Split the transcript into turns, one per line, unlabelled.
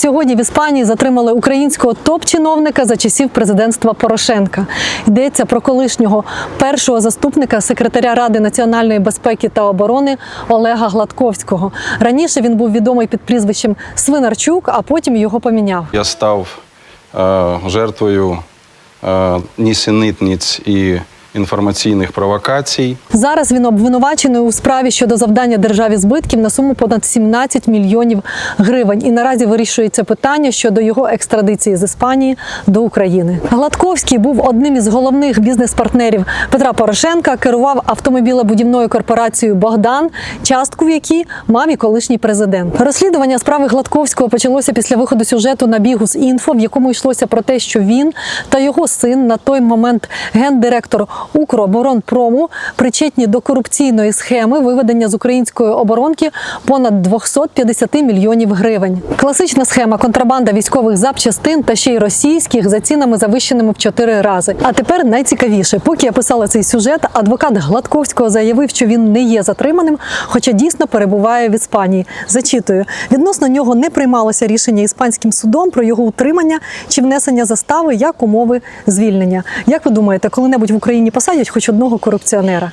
Сьогодні в Іспанії затримали українського топ-чиновника за часів президентства Порошенка. Йдеться про колишнього першого заступника секретаря Ради національної безпеки та оборони Олега Гладковського. Раніше він був відомий під прізвищем Свинарчук, а потім його поміняв.
Я став е, жертвою е, нісенітниць і інформаційних провокацій.
Зараз він обвинувачений у справі щодо завдання державі збитків на суму понад 17 мільйонів гривень. І наразі вирішується питання щодо його екстрадиції з Іспанії до України. Гладковський був одним із головних бізнес-партнерів Петра Порошенка, керував автомобілебудівною корпорацією Богдан, частку в якій мав і колишній президент. Розслідування справи Гладковського почалося після виходу сюжету на Бігус Інфо, в якому йшлося про те, що він та його син на той момент гендиректор Укроборонпрому причетні до корупційної схеми виведення з української оборонки понад 250 мільйонів гривень. Класична схема контрабанда військових запчастин та ще й російських за цінами завищеними в чотири рази. А тепер найцікавіше, поки я писала цей сюжет, адвокат Гладковського заявив, що він не є затриманим, хоча дійсно перебуває в Іспанії. Зачитую, відносно нього не приймалося рішення іспанським судом про його утримання чи внесення застави як умови звільнення. Як ви думаєте, коли-небудь в Україні посадять хоч одного корупціонера?